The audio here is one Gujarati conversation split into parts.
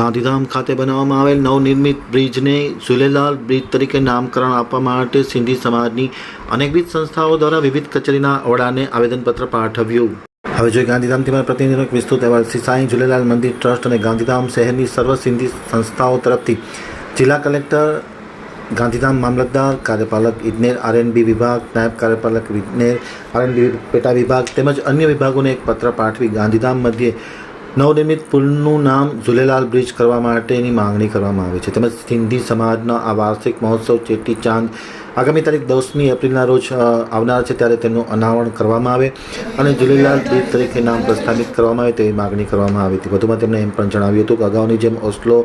ગાંધીધામ ખાતે બનાવવામાં આવેલ નવનિર્મિત બ્રિજને ઝૂલેલાલ બ્રિજ તરીકે નામકરણ આપવા માટે સિંધી સમાજની અનેકવિધ સંસ્થાઓ દ્વારા વિવિધ કચેરીના વડાને આવેદનપત્ર પાઠવ્યું. હવે જોઈએ ગાંધીધામથી મારા પ્રતિનિધિનો એક વિસ્તૃત અહેવાલ. શ્રી સાંઈ ઝુલેલાલ મંદિર ટ્રસ્ટ અને ગાંધીધામ શહેરની સર્વ સિંધી સંસ્થાઓ તરફથી જિલ્લા કલેક્ટર, ગાંધીધામ મામલતદાર કાર્યપાલક ઇજનેર આરએનબી વિભાગ, નાયબ કાર્યપાલક ઇજનેર આરએનબી પેટા વિભાગ તેમજ અન્ય વિભાગોને એક પત્ર પાઠવી ગાંધીધામ મધ્યે નવનિર્મિત પુલનું નામ ઝૂલેલાલ બ્રિજ કરવા માટેની માંગણી કરવામાં આવી છે. તેમજ સિંધી સમાજના આ વાર્ષિક મહોત્સવ ચેટી ચાંદ આગામી તારીખ દસમી એપ્રિલના રોજ આવનાર છે ત્યારે તેનું અનાવરણ કરવામાં આવે અને ઝુલેલાલ બ્રિજ તરીકે નામ પ્રસ્થાપિત કરવામાં આવે તેવી માગણી કરવામાં આવી હતી. વધુમાં તેમણે એમ પણ જણાવ્યું હતું કે અગાઉની જેમ ઓસ્લો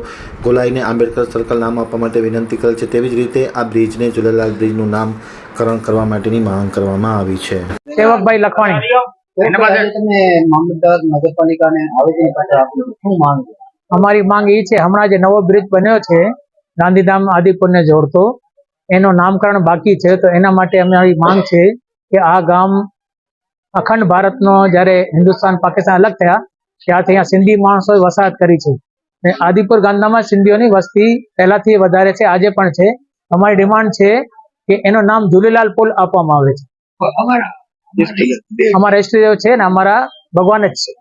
ગોલાઈને આંબેડકર સર્કલ નામ આપવા માટે વિનંતી કરેલ છે, તેવી જ રીતે આ બ્રિજને ઝુલેલાલ બ્રિજનું નામકરણ કરવા માટેની માંગ કરવામાં આવી છે. સેવકભાઈ લખવાણી. એના પાસે તમે મામલતદાર નગરપાલિકાને આવેદન પત્ર આપ્યું શું માંગ અમારી માંગ એ છે હમણાં જે નવો બ્રિજ બન્યો છે ગાંધીધામ આદિપુરને જોડતો એનું નામકરણ બાકી છે તો એના માટે અમારી માંગ છે કે આ ગામ અખંડ ભારતનો જ્યારે હિન્દુસ્તાન પાકિસ્તાન અલગ થયા ત્યારથી અહીંયા સિંધી માણસોએ વસાહત કરી છે. ને આદિપુર ગાંધીધામમાં સિંધીઓની વસ્તી પહેલાથી વધારે છે આજે પણ છે. અમારી ડિમાન્ડ છે કે એનું નામ ઝૂલેલાલ પુલ આપવામાં આવે છે. અમારા ઈષ્ટદેવ છે ને અમારા ભગવાન જ છે.